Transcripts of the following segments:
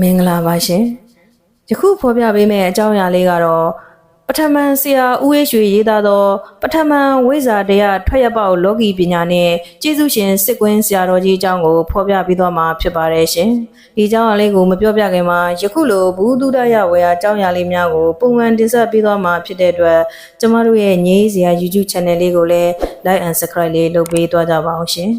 မင်္ဂလာပါရှင်ယခုဖော်ပြပေးမယ့်အကြောင်းအရာလေးကတော့ပထမန်ဆရာဦးဝေးရွှေရေးသားသောပထမန်ဝိဇ္ဇာတရားထွက်ရပေါက်လောကီပညာနဲ့ကျေးဇူးရှင်စစ်ကွင်းဆရာတော်ကြီးအကြောင်းကိုဖော်ပြပေးသွားမှာဖြစ်ပါတယ်ရှင်ဒီအကြောင်းအရာလေးကိုမပြောပြခင်မှာယခုလိုဘူးတုဒရဝေယအကြောင်းအရာလေးများကိုပုံမှန်တင်ဆက်ပေးသွားမှာဖြစ်တဲ့အတွက်ကျမတို့ရဲ့ငြိမ်းစရာ YouTube Channel လေးကိုလည်း Like and Subscribe လေးလုပ်ပေးသွားကြပါအောင်ရှင်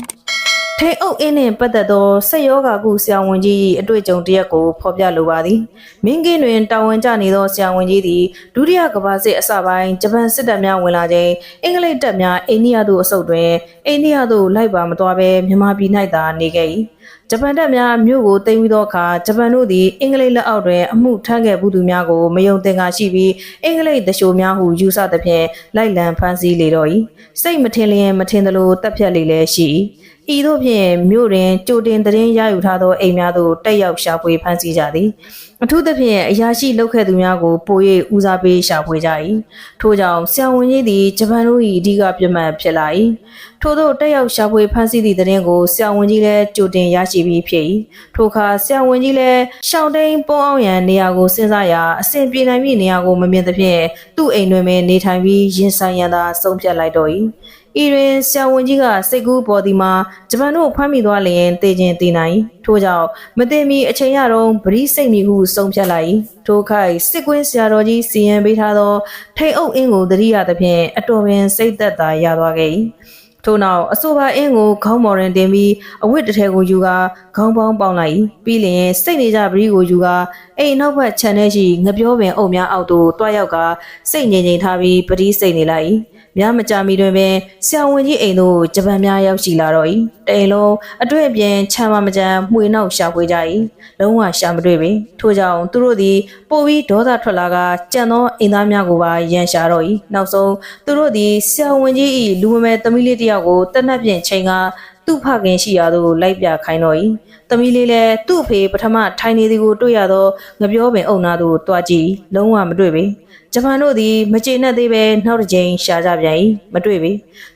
ထိန်အုပ်အင်းနှင့်ပတ်သက်သောဆက်ယောဂါကုဆရာဝန်ကြီး၏အတွေ့အကြုံတစ်ရက်ကိုဖော်ပြလိုပါသည်။မင်းကင်းတွင်တာဝန်ကျနေသောဆရာဝန်ကြီးသည်ဒုတိယကမ္ဘာစစ်အစပိုင်းဂျပန်စစ်တပ်များဝင်လာချိန်အင်္ဂလိပ်တပ်များအိန္ဒိယသို့အဆုတ်တွင်အိန္ဒိယသို့လိုက်ပါမသွားဘဲမြန်မာပြည်၌သာနေခဲ့၏။ဂျပန်တပ်များမြို့ကိုသိမ်းပြီးသောအခါဂျပန်တို့သည်အင်္ဂလိပ်လက်အောက်တွင်အမှုထမ်းခဲ့မှုသူများကိုမယုံသင်္ကာရှိပြီးအင်္ဂလိပ်တရှိုးများဟုယူဆသဖြင့်လိုက်လံဖမ်းဆီးလေတော့၏။စိတ်မထင်လျင်မထင်သလိုတပ်ဖြတ်လေလည်းရှိ၏။ဤသို့ဖြင့်မြို့တွင်ကြိုတင်သတင်းရယူထားသောအိမ်များသို့တက်ရောက်ရှာဖွေဖမ်းဆီးကြသည်အထူးသဖြင့်အရာရှိလုပ်ခဲ့သူများကိုပို၍ဦးစားပေးရှာဖွေကြ၏ထို့ကြောင့်ဆရာဝန်ကြီးသည်ဂျပန်တို့၏အဓိကပြမှတ်ဖြစ်လာ၏ထို့သောတက်ရောက်ရှာဖွေဖမ်းဆီးသည့်သတင်းကိုဆရာဝန်ကြီးလည်းကြိုတင်ရရှိပြီးဖြစ်၏ထိုအခါဆရာဝန်ကြီးလည်းရှောင်းတိန်ပုံအောင်ရန်နေရာကိုစဉ်းစားရာအစဉ်ပြေနိုင်မည့်နေရာကိုမမြင်သဖြင့်သူ့အိမ်တွင်ပင်နေထိုင်ပြီးရင်ဆိုင်ရန်သာဆုံးဖြတ်လိုက်တော့၏ ဤတွင်ဆရာဝန်ကြီးကစိတ်ကူးပေါ်သည်မှာဂျပန်တို့ဖမ်းမိသွားလျင်တည်ခြင်းတည်နိုင်ထို့ကြောင့်မတင်မီအချိန်ရတော့ဗရိစိတ်မီဟုဆုံးဖြတ်လိုက်၏ထိုခိုက်စစ်ကွင်းဆရာတော်ကြီးစီရင်ပေးထားသောထိတ်အုပ်အင်းကိုတတိယသဖြင့်အတော်ပင်စိတ်သက်သာရသွားခဲ့၏ထို့နောက်အဆိုပါအင်းကိုခေါင်းမော်ရင်တင်ပြီးအဝတ်တစ်ထည်ကိုယူကာခေါင်းပေါင်းပေါင်းလိုက်၏ပြီးလျင်စိတ်နေကြပရိကိုယူကာအိမ်နောက်ဘက်ခြံထဲရှိငပြောပင်အုပ်များအောက်သို့တွားရောက်ကာစိတ်ငြိမ်ငြိမ်ထားပြီးပရိစိတ်နေလိုက်၏ များမကြမီတွင်ပင်ဆရာဝန်ကြီးအိမ်သို့ဂျပန်များရောက်ရှိလာတော့၏တိမ်လုံးအတွေ့အပြင်ချမ်းမမကြမ်းမှွေနောက်ရှာဖွေကြ၏လုံးဝရှာမတွေ့ပေထို့ကြောင့်သူတို့သည်ပိုပြီးဒေါသထွက်လာကကြံသောအိမ်သားများကိုပါရန်ရှာတော့၏နောက်ဆုံးသူတို့သည်ဆရာဝန်ကြီး၏လူမမဲသမီးလေးတစ်ယောက်ကိုတက်နှက်ဖြင့်ချိန်ကားသူ့ဖခင်ရှိရာသို့လိုက်ပြခိုင်းတော့၏ သမီးလေးလည်းသူ့အဖေပထမထိုင်နေသည်ကိုတွေ့ရသောငပြောပင်အုံနာသို့တွားကြည့်လုံးဝမတွေ့ပေဂျပန်တို့သည်မကျေနပ်သေးပဲနောက်တစ်ကြိမ်ရှာကြပြန်၏မတွေ့ပေ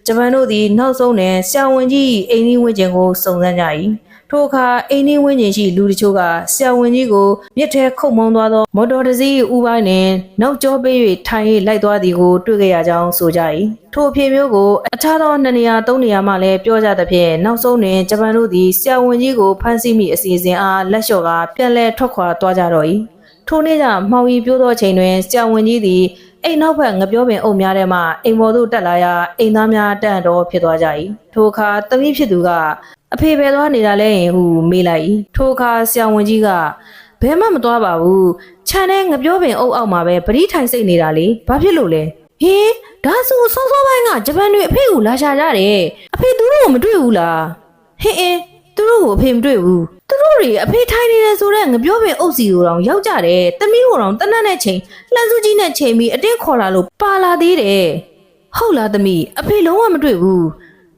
ဂျပန်တို့သည်နောက်ဆုံးတွင်ဆရာဝန်ကြီး၏အိမ်ကြီးဝင်းကျင်ကိုစုံစမ်းကြ၏ ထိုအခါအိမ်ကြီးဝင်းကျင်ရှိလူတချို့ကဆရာဝန်ကြီးကိုမြစ်ထဲခုတ်မုံသွားသောမော်တော်တစ်စီးဥပိုင်းနှင့်နောက်ကျောပေး၍ထိုင်၍လိုက်သွားသည်ကိုတွေ့ကြရကြောင်းဆိုကြ၏ထိုအဖြစ်မျိုးကိုအခြားသောနှစ်နေရာသုံးနေရာမှလည်းပြောကြသဖြင့်နောက်ဆုံးတွင်ဂျပန်တို့သည်ဆရာဝန်ကြီးကိုဖမ်းဆီးမိအစီအစဉ်အားလက်လျှော့ကာပြန်လည်ထွက်ခွာသွားကြတော့၏ထိုနေ့ကမှောင်ရီပြိုးသောချိန်တွင်ဆရာဝန်ကြီးသည်အိမ်နောက်ဘက်ငပြောပင်အုပ်များထဲမှအိမ်ပေါ်သို့တက်လာရာအိမ်သားများတန့်တော်ဖြစ်သွားကြ၏ထိုအခါသမီးဖြစ်သူက အဖေပဲသွားနေတာလဲဟုမေးလိုက်၏ထိုအခါဆရာဝန်ကြီးကဘဲမှမသွားပါဘူးခြံထဲငပြောပင်အုပ်အောက်မှာပဲပရိထိုင်စိတ်နေတာလေဘာဖြစ်လို့လဲဟင်ဒါဆိုစောစောပိုင်းကဂျပန်တွေအဖေကိုလာရှာကြတယ်အဖေသူတို့ကိုမတွေ့ဘူးလားဟင်အင်းသူတို့ကိုအဖေမတွေ့ဘူးသူတို့တွေအဖေထိုင်နေတယ်ဆိုတော့ငပြောပင်အုပ်စီကိုတောင်ရောက်ကြတယ်တမီးကိုတောင်တနတ်နဲ့ချိန်လှမ်းစုကြီးနဲ့ချိန်ပြီးအတင်းခေါ်လာလို့ပါလာသေးတယ်ဟုတ်လားသမီးအဖေလုံးဝမတွေ့ဘူး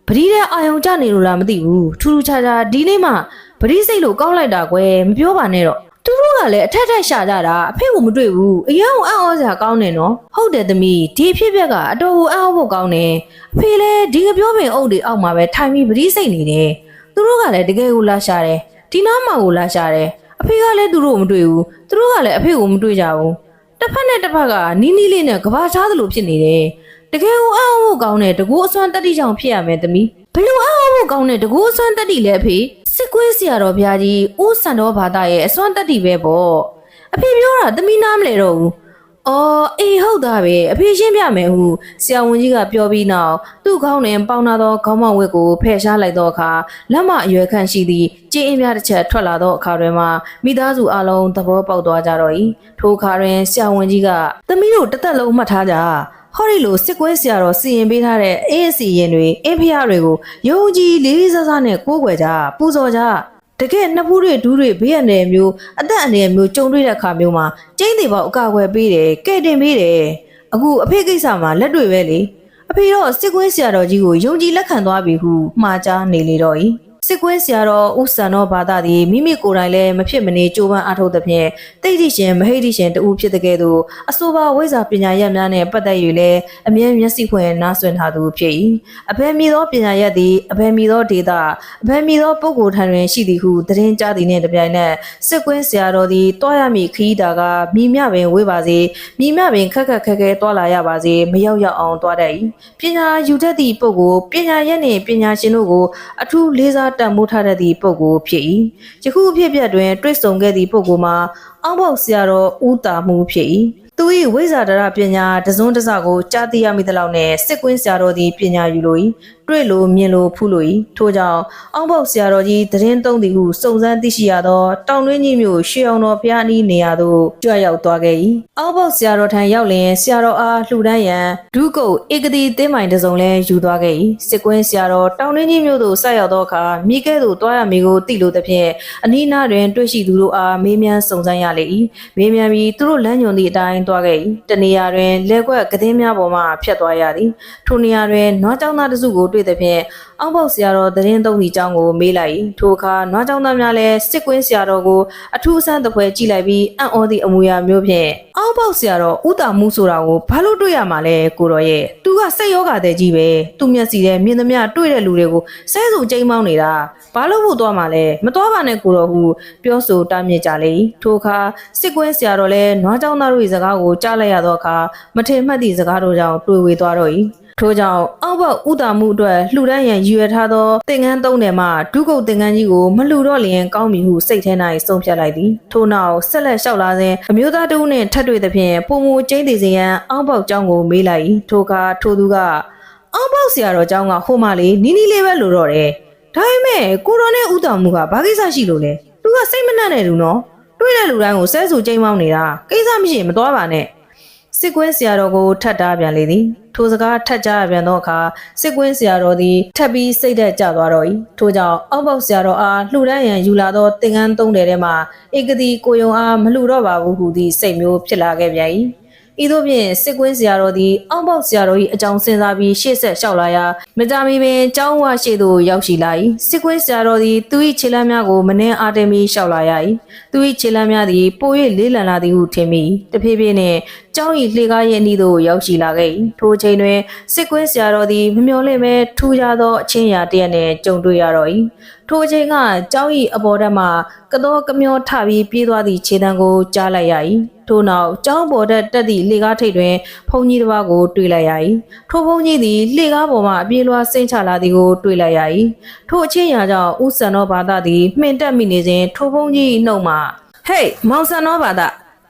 ပတိတဲ့အာယုံကြနေလို့လားမသိဘူးထူးထူးခြားခြားဒီနေ့မှပတိစိတ်လို့ကောက်လိုက်တာကွယ်မပြောပါနဲ့တော့သူတို့ကလည်းအထက်ထက်ရှာကြတာအဖေကမတွေ့ဘူးအရင်ကအံ့ဩစရာကောင်းတယ်နော်ဟုတ်တယ်သမီးဒီအဖြစ်ပြက်ကအတော်ကိုအံ့ဩဖို့ကောင်းတယ်အဖေလည်းဒီကပြောပင်အုပ်တွေအောက်မှာပဲထိုင်ပြီးပတိစိတ်နေတယ်သူတို့ကလည်းတကယ်ကိုလာရှာတယ်ဒီနားမှာကိုလာရှာတယ်အဖေကလည်းသူတို့ကိုမတွေ့ဘူးသူတို့ကလည်းအဖေကိုမတွေ့ကြဘူးတစ်ဖက်နဲ့တစ်ဖက်ကနီးနီးလေးနဲ့ကဘာချားသလိုဖြစ်နေတယ် တကယ်ကိုအံ့ဩဖို့ကောင်းတဲ့တကူအစွမ်းတက်တိကြောင့်ဖြစ်ရမယ်သမီးဘလို့အံ့ဩဖို့ကောင်းတဲ့တကူအစွမ်းတက်တိလဲအဖေစစ်ကွေးဆရာတော်ဘုရားကြီးဦးစံတော်ဘာသာရဲ့အစွမ်းတက်တိပဲပေါ့အဖေပြောတာသမီးနားမလဲတော့ဘူးအော်အေးဟုတ်သားပဲအဖေရှင်းပြမယ်ဟုဆရာဝန်ကြီးကပြောပြီးနောက်သူ့ခေါင်းတွင်ပေါင်နာသောခေါင်းမောင်ဝက်ကိုဖယ်ရှားလိုက်သောအခါလက်မအရွယ်ခန့်ရှိသည့်ကျင်းအင်းပြတစ်ချက်ထွက်လာသောအခါတွင်မှမိသားစုအလုံးသဘောပေါက်သွားကြတော့၏ထိုအခါတွင်ဆရာဝန်ကြီးကသမီးတို့တစ်သက်လုံးမှတ်ထားကြ ဟောဒီလိုစစ်ကွဲဆရာတော်စီရင်ပေးထားတဲ့အေးအစီရင်တွေအင်းဖျားတွေကိုယုံကြည်လေးလေးစားစားနဲ့ကိုးကွယ်ကြပူဇော်ကြတကယ်နှစ်ဖူးတွေဒူးတွေဘေးရန်တွေမျိုးအသက်အန္တရာယ်မျိုးကြုံတွေ့တဲ့အခါမျိုးမှာကျင်းသေးပေါက်အကာအကွယ်ပေးတယ်ကဲ့တင်ပေးတယ်အခုအဖေကိစ္စမှာလက်တွေပဲလေအဖေတော့စစ်ကွဲဆရာတော်ကြီးကိုယုံကြည်လက်ခံသွားပြီဟုမှားကြားနေလေတော့၏ဆ စစ်ကွင်းဆရာတော်ဦးစံတော်ဘာသာသည်မိမိကိုယ်တိုင်လည်းမဖြစ်မနေကြိုးပမ်းအားထုတ်သဖြင့်တိတ်တိရှင်မဟိတ်တိရှင်တူဖြစ်တဲ့ကဲ့သို့အဆိုပါဝိဇ္ဇာပညာရပ်များနှင့်ပတ်သက်၍လည်းအမြဲမျက်စိဖွင့်နားဆွင့်ထားသူဖြစ်၏အဘယ်မည်သောပညာရပ်သည်အဘယ်မည်သောဒေတာအဘယ်မည်သောပုဂ္ဂိုလ်ထံတွင်ရှိသည်ဟုသတင်းကြားသည်နှင့်တပြိုင်နက်စစ်ကွင်းဆရာတော်သည်တွားရမည့်ခီးတာကမိမြပင်ဝေးပါစေမိမြပင်ခက်ခက်ခဲခဲတွားလာရပါစေမရောက်ရောက်အောင်တွားတတ်၏ပညာယူတတ်သည့်ပုဂ္ဂိုလ်ပညာရပ်နှင့်ပညာရှင်တို့ကိုအထူးလေးစားတန်ဖိုးထားတတ်သည့်ပုဂ္ဂိုလ်ဖြစ်၏ယခုအဖြစ်အပျက်တွင်တွေ့ဆုံခဲ့သည့်ပုဂ္ဂိုလ်မှာအောက်ပေါက်ဆရာတော်ဦးတာမှုဖြစ်၏ သူ၏ဝိဇာဒရပညာတစွန်းတစကိုကြားသိရမိသလောက်နှင့်စစ်ကွင်းဆရာတော်သည်ပညာယူလို၏တွေ့လိုမြင်လိုဖူးလို၏ထို့ကြောင့်အောက်ပေါက်ဆရာတော်ကြီးသတင်းသုံးသည်ဟုစုံစမ်းသိရှိရသောတောင်တွင်းကြီးမြို့ရွှေအောင်တော်ဘုရားနီးနေရာသို့ကြွရောက်သွားခဲ့၏အောက်ပေါက်ဆရာတော်ထံရောက်လျင်ဆရာတော်အားလှူဒန်းရန်ဒုကုတ်ဧကတိတင်းမိုင်တစ်စုံလဲယူသွားခဲ့၏စစ်ကွင်းဆရာတော်တောင်တွင်းကြီးမြို့သို့ဆက်ရောက်သောအခါမိကဲ့သို့တွားရမည်ကိုသိလိုသဖြင့်အနီးနားတွင်တွေ့ရှိသူတို့အားမေးမြန်းစုံစမ်းရလေ၏မေးမြန်းပြီးသူတို့လမ်းညွန်သည့်အတိုင်းတွားခဲ့၏တနေရာတွင်လဲကွက်ကသင်းများပေါ်မှဖြတ်သွားရသည်ထိုနေရာတွင်နွားကျောင်းသားတစုကိုတွေ့သဖြင့်အောက်ပေါက်ဆရာတော်သတင်းသုံးသည့်အကြောင်းကိုမေးလိုက်၏ထိုအခါနွားကျောင်းသားများလည်းစစ်ကွင်းဆရာတော်ကိုအထူးအဆန်းတစ်ဖွဲကြည့်လိုက်ပြီးအံ့ဩသည့်အမူအရာမျိုးဖြင့်အောက်ပေါက်ဆရာတော်ဥတာမှုဆိုတာကိုဘာလို့တွေ့ရမှာလဲကိုတော်ရဲ့သူကစိတ်ယောဂတဲ့ကြီးပဲသူမျက်စီထဲမြင်သမျှတွေ့တဲ့လူတွေကိုဆဲဆူချိန်မောင်းနေတာဘာလို့ဖို့သွားမှာလဲမသွားပါနဲ့ကိုတော်ဟုပြောဆိုတားမြစ်ကြလေ၏ထိုအခါစစ်ကွင်းဆရာတော်လည်းနွားကျောင်းသားတို့၏စကားကိုကြားလိုက်ရသောအခါမထင်မှတ်သည့်စကားတို့ကြောင့်တွေ့ဝေသွားတော့၏ထို့ကြောင့်အောက်ဘက်ဥတာမှုအတွက်လှူဒန်းရန်ရည်ရွယ်ထားသောသင်္ကန်းသုံးတယ်မှဒုက္ကုတ်သင်္ကန်းကြီးကိုမလှူတော့လျင်ကောင်းပြီဟုစိတ်ထဲ၌ဆုံးဖြတ်လိုက်သည်ထို့နောက်ဆက်လက်လျှောက်လာစဉ်အမျိုးသားတဦးနှင့်ထပ်တွေ့သဖြင့်ပုံမူကျင်းသေးစေရန်အောက်ဘောက်ကျောင်းကိုမေးလိုက်၏ထိုအခါထိုသူကအောက်ဘောက်ဆရာတော်ကျောင်းကဟိုမှလေနီးနီးလေးပဲလိုတော့တယ်ဒါပေမဲ့ကိုတော်နဲ့ဥတာမှုကဘာကိစ္စရှိလို့လဲသူကစိတ်မနှံ့တဲ့လူနော် တွေ့တဲ့လူတိုင်းကိုဆဲဆူကျိမ်းမောင်းနေတာကိစ္စမရှိရင်မတော်ပါနဲ့စစ်ကွင်းဆရာတော်ကိုထတ်တားပြန်လေသည်ထိုစကားထတ်ကြရပြန်သောအခါစစ်ကွင်းဆရာတော်သည်ထပ်ပြီးစိတ်သက်ကြသွားတော့၏ထို့ကြောင့်အောက်ပေါက်ဆရာတော်အားလှူဒန်းရန်ယူလာသောသင်္ကန်းသုံးတယ်ထဲမှဧကတိကိုယုံအားမလှူတော့ပါဘူးဟုသည့်စိတ်မျိုးဖြစ်လာခဲ့ပြန်၏ ဤသို့ဖြင့်စစ်ကွင်းဆရာတော်သည်အောက်ပေါက်ဆရာတော်၏အကြောင်းစဉ်းစားပြီးရှေ့ဆက်လျှောက်လာရာမကြမီပင်ကျောင်းဝရှိသို့ရောက်ရှိလာ၏စစ်ကွင်းဆရာတော်သည်သူ၏ခြေလမ်းများကိုမနှဲအားတင်ပြီးလျှောက်လာရ၏သူ၏ခြေလမ်းများသည်ပို၍လေးလံလာသည်ဟုထင်မိတဖြည်းဖြည်းနှင့် ကျောင်း၏လှေကားရဲ့အနီးသို့ရောက်ရှိလာခဲ့၏ထိုအချိန်တွင်စစ်ကွင်းဆရာတော်သည်မမျှော်လင့်ပဲထူးခြားသောအချင်းရာတစ်ရက်နှင့်ကြုံတွေ့ရတော့၏ထိုအချိန်ကကျောင်း၏အပေါ်ထက်မှကတော်ကမျောထပြီးပြေးသွားသည့်ခြေတံကိုကြားလိုက်ရ၏ထို့နောက်ကျောင်းပေါ်တက်တက်သည့်လှေကားထိပ်တွင်ဘုံကြီးတစ်ပါးကိုတွေ့လိုက်ရ၏ထိုဘုံကြီးသည်လှေကားပေါ်မှအပြေးလွှားစိမ့်ချလာသည်ကိုတွေ့လိုက်ရ၏ထိုအချင်းရာကြောင့်ဥဆန်သောဘာသာသည်မှင်တက်မိနေစဉ်ထိုဘုံကြီးနှုတ်မှဟေးမောင်ဆန်သောဘာသာ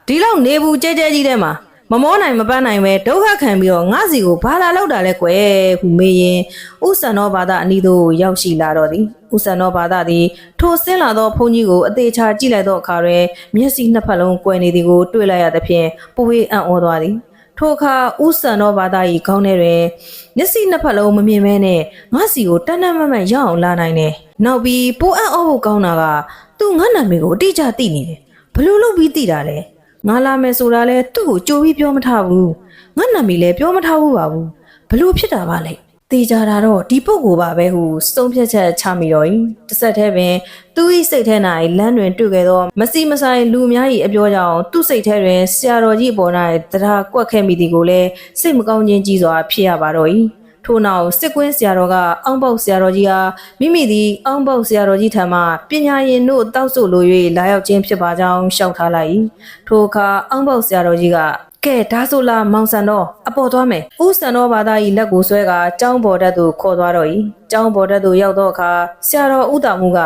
ဒီလောက်နေဘူးကြဲကြဲကြီးထဲမှာ မမောနိုင်မပန်းနိုင်ပဲဒုက္ခခံပြီးတော့ငါစီကိုဘာလာလောက်တာလဲကွယ်ဟုမေးရင်ဥဆန်သောဘာသာအနီးသို့ရောက်ရှိလာတော့သည်ဥဆန်သောဘာသာသည်ထိုဆင်းလာသောဘုန်းကြီးကိုအသေးချာကြည့်လိုက်သောအခါတွင်မျက်စိနှစ်ဖက်လုံးကွယ်နေသည်ကိုတွေ့လိုက်ရသဖြင့်ပူဝေးအံ့ဩသွားသည်ထိုအခါဥဆန်သောဘာသာ၏ခေါင်းထဲတွင်မျက်စိနှစ်ဖက်လုံးမမြင်မဲနဲ့ငါစီကိုတန်းတန်းမတ်မတ်ရအောင်လာနိုင်တယ်နောက်ပြီးပိုအံ့ဩဖို့ကောင်းတာကသူငါနာမည်ကိုအတိအကျသိနေတယ်ဘလို့လုပ်ပြီးသိတာလဲ ငါလာမယ်ဆိုတာလဲသူ့ကိုကြိုပြီးပြောမထားဘူးငါနာမည်လဲပြောမထားဘူးပါဘူးဘလို့ဖြစ်တာပါလဲတေချာတာတော့ဒီပုတ်ကိုပါပဲဟုစုံဖြတ်ချက်ချမိတော့၏တစ်ဆက်တည်းပင်သူ၏စိတ်ထဲ၌လမ်းတွင်တွေ့ခဲ့သောမစီမဆိုင်လူများ၏အပြောကြောင့်သူ့စိတ်ထဲတွင်ဆရာတော်ကြီးအပေါ်၌တရားကွက်ခဲ့မိသည်ကိုလည်းစိတ်မကောင်းခြင်းကြီးစွာဖြစ်ရပါတော့၏ ထို့နောက်စစ်ကွင်းဆရာတော်ကအောင်းပေါက်ဆရာတော်ကြီးအားမိမိသည်အောင်းပေါက်ဆရာတော်ကြီးထံမှပညာရင်တို့တောက်ဆိုလို၍လာရောက်ခြင်းဖြစ်ပါကြောင်းရှောက်ထားလိုက်၏ထိုအခါအောင်းပေါက်ဆရာတော်ကြီးကကဲဒါဆိုလာမောင်ဆန်တော့အပေါ်သွားမယ်။ဦးဆန်တော့ဘာသာ၏လက်ကိုဆွဲကကျောင်းပေါ်တက်သို့ခေါ်သွားတော့၏။ကျောင်းပေါ်တက်သို့ရောက်သောအခါဆရာတော်ဦးတော်မူက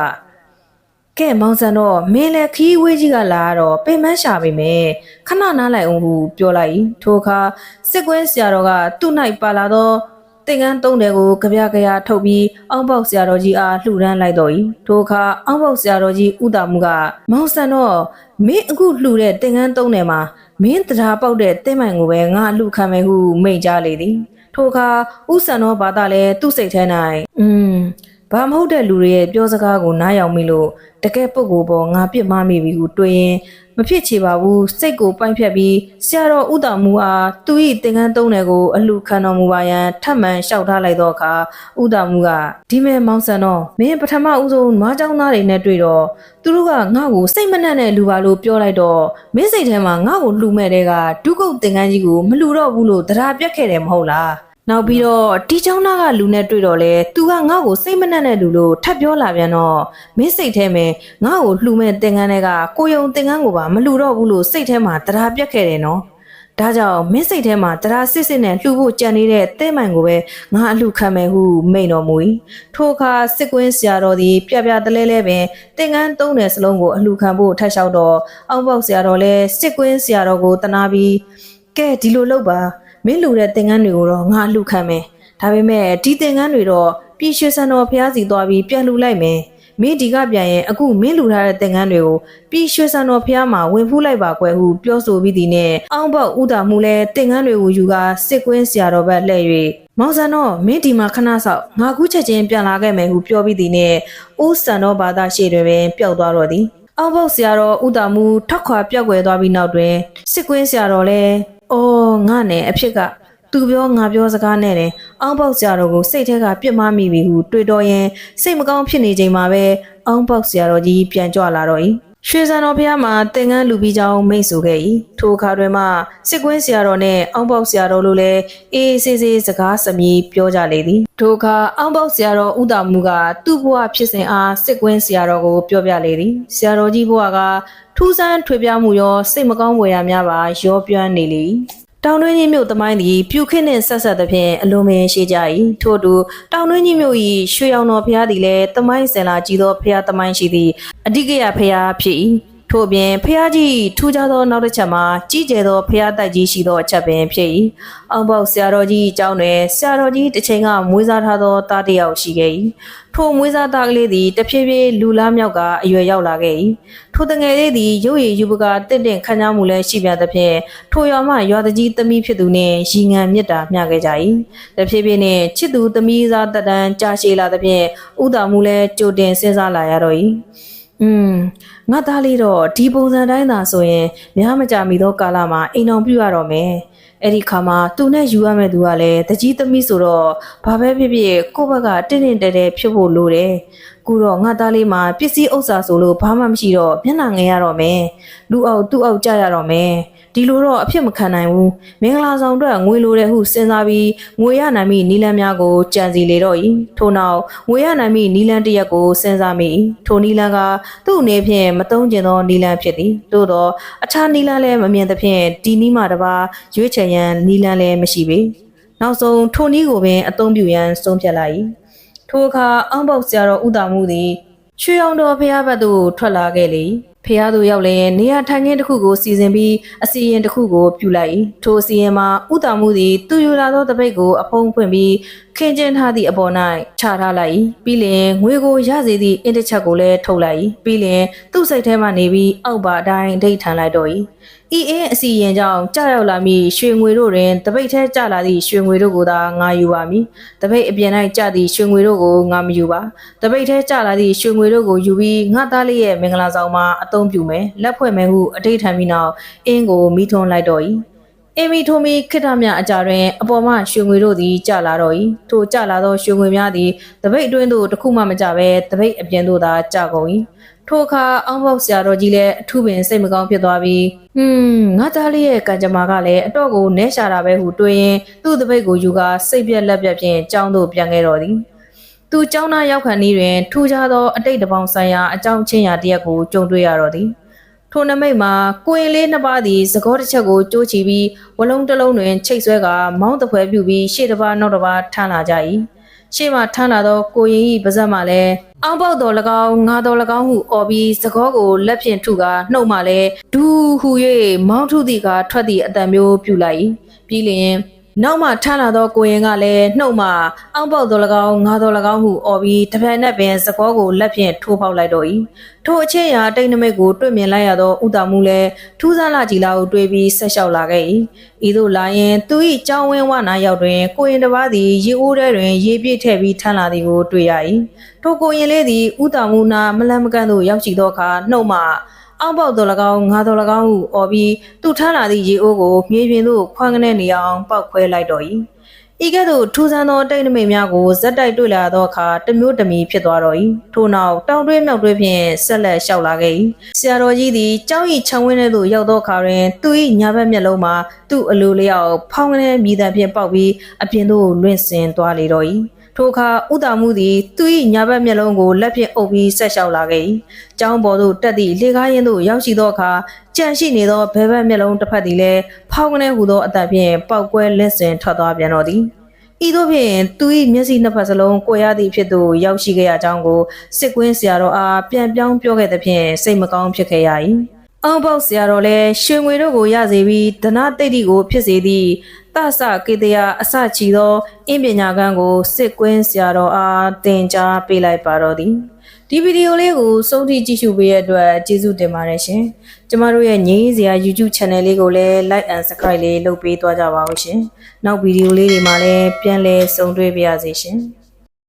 ကဲမောင်ဆန်တော့မင်းလည်းခီးဝေးကြီးကလာတော့ပင်မရှာပေမယ်ခဏနားလိုက်အောင်ဟုပြောလိုက်၏ထိုအခါစစ်ကွင်းဆရာတော်ကသူ့၌ပါလာသော သင်္ကန်းသုံးတယ်ကိုကြပြကြရထုတ်ပြီးအောက်ပေါက်ဆရာတော်ကြီးအားလှူဒန်းလိုက်တော့၏ထိုအခါအောက်ပေါက်ဆရာတော်ကြီးဥတာမှုကမောင်ဆန်တော့မင်းအခုလှူတဲ့သင်္ကန်းသုံးတယ်မှာမင်းတရားပေါက်တဲ့တင်းမိုင်ကိုပဲငါလှူခံမယ်ဟုမိန့်ကြားလေသည်ထိုအခါဥဆန်တော်ဘာသာလည်းသူ့စိတ်ထဲ၌อืมဘဘာမဟုတ်တဲ့လူတွေရဲ့ပြောစကားကိုနားယောင်မိလို့တကယ်ပုဂ္ဂိုလ်ပေါ်ငါပြစ်မှားမိပြီဟုတွေးရင် မဖြစ်ချေပါဘူးစိတ်ကိုပိုင်းဖြတ်ပြီးဆရာတော်ဥတော်မူအားသူ၏သင်္ကန်းသုံးတယ်ကိုအလှခံတော်မူပါရန်ထပ်မံလျှောက်ထားလိုက်သောအခါဥတော်မူကဒီမဲ့မောင်ဆန်တော်မင်းပထမဦးဆုံးနွားเจ้าသားတွေနဲ့တွေ့တော့သူတို့ကငါ့ကိုစိတ်မနှံ့တဲ့လူပါလို့ပြောလိုက်တော့မင်းစိတ်ထဲမှာငါ့ကိုလှူမဲ့တဲ့ကဒုက္ကုတ်သင်္ကန်းကြီးကိုမလှူတော့ဘူးလို့တရားပြတ်ခဲ့တယ်မဟုတ်လား နောက်ပြီးတော့တီချောင်းသားကလူနဲ့တွေ့တော့လဲသူကငါ့ကိုစိတ်မနှက်တဲ့လူလို့ထပ်ပြောလာပြန်တော့မင်းစိတ်ထဲမှာငါ့ကိုလှူမဲ့တင်ကန်းတွေကကိုယုံတင်ကန်းကိုပါမလှူတော့ဘူးလို့စိတ်ထဲမှာတရားပြက်ခဲ့တယ်နော်ဒါကြောင့်မင်းစိတ်ထဲမှာတရားစစ်စစ်နဲ့လှူဖို့ကြံနေတဲ့သဲမှန်ကိုပဲငါအလှခံမယ်ဟုမိန်တော်မူ၏ထိုအခါစစ်ကွင်းဆရာတော်သည်ပြပြတလဲလဲပင်သင်္ကန်းသုံးနယ်စလုံးကိုအလှခံဖို့ထပ်လျှောက်တော့အောက်ပေါက်ဆရာတော်လည်းစစ်ကွင်းဆရာတော်ကိုတနာပြီးကဲဒီလိုလုပ်ပါ မင်းလူတဲ့သင်္ကန်းတွေကိုတော့ငါလှူခံမယ်ဒါပေမဲ့ဒီသင်္ကန်းတွေတော့ပြည်ရွှေစံတော်ဖျားစီသွားပြီးပြန်လှူလိုက်မယ်မင်းဒီကပြန်ရင်အခုမင်းလူထားတဲ့သင်္ကန်းတွေကိုပြည်ရွှေစံတော်ဖျားမှာဝင်ဖူးလိုက်ပါကွယ်ဟုပြောဆိုပြီးဒီနဲ့အောင်းပေါက်ဥတာမှုလဲသင်္ကန်းတွေကိုယူကာစစ်ကွင်းဆရာတော်ဘက်လှည့်၍မောင်ဆန်တော့မင်းဒီမှာခဏဆောက်ငါကူးချက်ချင်းပြန်လာခဲ့မယ်ဟုပြောပြီးဒီနဲ့ဦးစံတော်ဘာသာရှေ့တွင်ပင်ပျောက်သွားတော့သည်အောက်ပေါက်ဆရာတော်ဥတာမှုထောက်ခွာပြောက်ွယ်သွားပြီးနောက်တွင်စစ်ကွင်းဆရာတော်လဲ အော်ငါနဲ့အဖြစ်ကသူပြောငါပြောစကားနဲ့တယ်အောင်းပေါက်ဆရာတော်ကိုစိတ်ထဲကပြစ်မှားမိပြီဟုတွေးတော်ရင်စိတ်မကောင်းဖြစ်နေချိန်မှာပဲအောင်းပေါက်ဆရာတော်ကြီးပြန်ကြွလာတော့၏ ရွှေစံတော်ဖះမှာတင်ကန်းလူပြီးကြောင်းမိတ်ဆိုခဲ့၏ထိုအခါတွင်မှစစ်ကွင်းဆရာတော်နဲ့အောင်းပေါက်ဆရာတော်တို့လည်းအေးအေးဆေးဆေးစကားစမြည်ပြောကြလေသည်ထိုအခါအောင်းပေါက်ဆရာတော်ဥဒ္ဒမူကသူ့ဘဝဖြစ်စဉ်အားစစ်ကွင်းဆရာတော်ကိုပြောပြလေသည်ဆရာတော်ကြီးဘဝကထူးဆန်းထွေပြားမှုရောစိတ်မကောင်းဖွယ်ရာများပါရောပြန်းနေလေ၏ တောင်တွင်းကြီးမြို့သမိုင်းသည်ပြူခင်းနှင့်ဆက်ဆက်သဖြင့်အလုံးမင်းရှိကြ၏ထို့တူတောင်တွင်းကြီးမြို့၏ရွှေရောင်တော်ဖျားသည်လည်းသမိုင်းစင်လာကြီးသောဖျားသမိုင်းရှိသည့်အဓိကရဖျားဖြစ်၏ ထို့ပြင်ဖျားကြီးထူးခြားသောနောက်တစ်ချက်မှာကြီးကျယ်သောဖျားတိုက်ကြီးရှိသောအချက်ပင်ဖြစ်၏အောင်ပေါက်ဆရာတော်ကြီးအကြောင်းတွင်ဆရာတော်ကြီးတစ်ချိန်ကမွေးစားထားသောတားတစ်ယောက်ရှိခဲ့၏ထိုမွေးစားသားကလေးသည်တဖြည်းဖြည်းလူလားမြောက်ကအရွယ်ရောက်လာခဲ့၏ထိုတငယ်လေးသည်ရုပ်ရည်ယူပကတင့်တင့်ခမ်းနားမှုလည်းရှိပြန်သဖြင့်ထိုရွာမှရွာတကြီးသမီးဖြစ်သူနှင့်ရီငံမြတ်တာမျှခဲ့ကြ၏တဖြည်းဖြည်းနှင့်ချစ်သူသမီးစားတက်တန်းကြာရှည်လာသဖြင့်ဥဒ္ဒါမှုလည်းကြိုတင်စဉ်းစားလာရတော့၏ อืมငါသားလေးတော့ဒီပုံစံတိုင်းသာဆိုရင်များမကြမီသောကာလမှာအိမ်အောင်ပြုရတော့မယ်အဲ့ဒီခါမှာသူနဲ့ယူရမယ့်သူကလည်းတကြီးသမီးဆိုတော့ဘာပဲဖြစ်ဖြစ်ကိုယ့်ဘက်ကတင်းတင်းတဲတဲဖြစ်ဖို့လိုတယ်။ ကူတော့ငါသားလေးမှာပစ္စည်းဥစ္စာဆိုလို့ဘာမှမရှိတော့မျက်နှာငယ်ရတော့မယ်။လူအောက်သူ့အောက်ကြရတော့မယ်။ဒီလိုတော့အဖြစ်မခံနိုင်ဘူး။မင်္ဂလာဆောင်အတွက်ငွေလိုတယ်ဟုစဉ်းစားပြီးငွေရနိုင်မိနီလန်းများကိုကြံစီလေတော့၏။ထို့နောက်ငွေရနိုင်မိနီလန်းတစ်ရက်ကိုစဉ်းစားမိ၏။ထိုနီလန်းကသူ့အနေဖြင့်မတုံးကျင်သောနီလန်းဖြစ်သည်။သို့သောအခြားနီလန်းလည်းမမြင်သဖြင့်ဒီနီးမှတပါရွေးချယ်ရန်နီလန်းလည်းမရှိပေ။နောက်ဆုံးထိုနီးကိုပင်အသုံးပြုရန်ဆုံးဖြတ်လိုက်၏။ ထိုအခါအောင်းပေါက်ဆရာတော်ဥတာမှုသည်ရွှေအောင်တော်ဖះဘက်သို့ထွက်လာခဲ့လေ။ဖះသို့ရောက်လျင်နေရာထိုင်ခင်းတစ်ခုကိုစီစဉ်ပြီးအစီရင်တစ်ခုကိုပြုလိုက်၏ထိုအစီရင်မှာဥတာမှုသည်သူယူလာသောတပိတ်ကိုအဖုံးဖွင့်ပြီးခင်းကျင်းထားသည့်အပေါ်၌ချထားလိုက်၏ပြီးလျင်ငွေကိုရစေသည့်အင်တစ်ချက်ကိုလည်းထုတ်လိုက်၏ပြီးလျင်သူ့စိတ်ထဲမှနေပြီးအောက်ပါအတိုင်းဒိတ်ထန်လိုက်တော့၏ ဤအင်းအစီရင်ကြောင့်ကြောက်ရောက်လာမည့်ရွှေငွေတို့တွင်တပိတ်ထဲကျလာသည့်ရွှေငွေတို့ကိုသာငါယူပါမည်တပိတ်အပြင်၌ကျသည့်ရွှေငွေတို့ကိုငါမယူပါတပိတ်ထဲကျလာသည့်ရွှေငွေတို့ကိုယူပြီးငါသားလေးရဲ့မင်္ဂလာဆောင်မှာအသုံးပြုမယ်လက်ဖွဲ့မယ်ဟုအတိတ်ထံပြီးနောက်အင်းကိုမိထွန်းလိုက်တော့၏အင်မီထိုမီခိတ္တမြအကြတွင်အပေါ်မှရွှေငွေတို့သည်ကျလာတော့၏ထိုကျလာသောရွှေငွေများသည်တပိတ်အတွင်းသို့တစ်ခုမှမကျဘဲတပိတ်အပြင်သို့သာကျကုန်၏ ထိုအခါအောင်းပေါက်ဆရာတော်ကြီးလည်းအထူးပင်စိတ်မကောင်းဖြစ်သွားပြီးဟွန်းငါသားလေးရဲ့ကံကြမ္မာကလည်းအတော့ကိုနဲရှာတာပဲဟုတွေးရင်သူ့တပိတ်ကိုယူကာစိတ်ပြက်လက်ပြက်ဖြင့်ကြောင်းသို့ပြန်ခဲ့တော်သည်သူကျောင်းသားရောက်ခါနည်းတွင်ထူးခြားသောအတိတ်တပေါင်းဆိုင်ရာအကြောင်းချင်းရာတစ်ရက်ကိုကြုံတွေ့ရတော့သည်ထိုနမိတ်မှာကိုရင်လေးနှစ်ပါးသည်သကောတစ်ချက်ကိုကြိုးချီပြီးဝလုံးတစ်လုံးတွင်ချိတ်ဆွဲကမောင်းတပွဲပြုပြီးရှေ့တစ်ပါးနောက်တစ်ပါးထမ်းလာကြ၏ရှေ့မှထမ်းလာသောကိုရင်၏ပါဇက်မှလည်း အောက်ပေါက်တော်၎င်းငါတော်၎င်းဟုအော်ပြီးသကောကိုလက်ဖြင့်ထုကာနှုတ်မှလည်းဒူးဟူ၍မောင်းထုသည်ကထွက်သည့်အတန်မျိုးပြုလိုက်၏ပြီးလျင် နောက်မှထမ်းလာသောကိုရင်ကလည်းနှုတ်မှအောက်ပေါက်တော်၎င်းငါတော်၎င်းဟုအော်ပြီးတပည့်နဲ့ပင်စကောကိုလက်ဖြင့်ထိုးပေါက်လိုက်တော့၏ထိုအချက်အရာတိတ်နမိတ်ကိုတွေ့မြင်လိုက်ရသောဥတာမှုလည်းထူးဆန်းလာကြည်လာကိုတွေ့ပြီးဆက်လျှောက်လာခဲ့၏ဤသို့လာရင်သူ၏ကြောင်းဝင်းဝနာရောက်တွင်ကိုရင်တစ်ပါးသည်ရေအိုးထဲတွင်ရေပြည့်ထည့်ပြီးထမ်းလာသည်ကိုတွေ့ရ၏ထိုကိုရင်လေးသည်ဥတာမှုနာမလန့်မကန့်သို့ရောက်ရှိသောအခါနှုတ်မှ အောက်ပေါက်တော်၎င်းငါတော်၎င်းဟုអော်ပြီးသူ့ထမ်းလာသည့်ရေအိုးကိုမြေပြင်သို့ခွန်းကနေနေအောင်ပောက်ခွဲလိုက်တော်၏ဤကဲ့သို့ထူးဆန်းသောတိတ်နမိတ်များကိုဇက်တိုက်တွေ့လာသောအခါတစ်မျိုးတစ်မီဖြစ်သွားတော်၏ထို့နောက်တောင်တွင်းမြောက်တွင်းဖြင့်ဆက်လက်လျှောက်လာခဲ့၏ဆရာတော်ကြီးသည်ကျောင်း၏ခြံဝင်းထဲသို့ရောက်သောအခါတွင်သူ၏ညာဘက်မျက်လုံးမှာသူ့အလိုလျောက်ဖောင်းကနေမြည်တံဖြင့်ပေါက်ပြီးအပြင်သို့လွင့်စင်သွားလေတော့၏ ထိုအခါဥတာမှုသည်သူ၏ညာဘက်မျက်လုံးကိုလက်ဖြင့်အုပ်ပြီးဆက်လျှောက်လာခဲ့၏။ကျောင်းပေါ်သို့တက်သည့်လေကားရင်သို့ရောက်ရှိသောအခါကြန့်ရှိနေသောဘဲဘက်မျက်လုံးတစ်ဖက်သည်လည်းဖောင်းကနေဟူသောအတန်ဖြင့်ပောက်ကွဲလက်စင်ထွက်သွားပြန်တော်သည်။ဤသို့ဖြင့်သူ၏မျက်စိနှစ်ဖက်စလုံးကိုရသည့်ဖြစ်သို့ရောက်ရှိခဲ့ရကြောင်းကိုစစ်ကွင်းဆရာတော်အားပြန်ပြောင်းပြောခဲ့သဖြင့်စိတ်မကောင်းဖြစ်ခဲ့ရ၏။ အောင်ပေါက်ဆရာတော်လည်းရွှေငွေတို့ကိုရစေပြီးဒနာတိတ်တိကို ဖြစ်စေသည့်တဆကေတရာအစချီသောအင်းပညာကန်းကိုစစ်ကွင်းဆရာတော်အားတင်ကြားပေးလိုက်ပါတော့သည်ဒီဗီဒီယိုလေးကိုစုံထိကြည့်ရှုပေးရတဲ့အတွက်ကျေးဇူးတင်ပါတယ်ရှင်ကျမတို့ရဲ့ငင်းစရာ YouTube Channel လေးကိုလည်း Like and Subscribe လေးလုပ်ပေးသွားကြပါဦးရှင်နောက်ဗီဒီယိုလေးတွေမှာလည်းပြန်လည်ဆုံတွေ့ပါရစေရှင်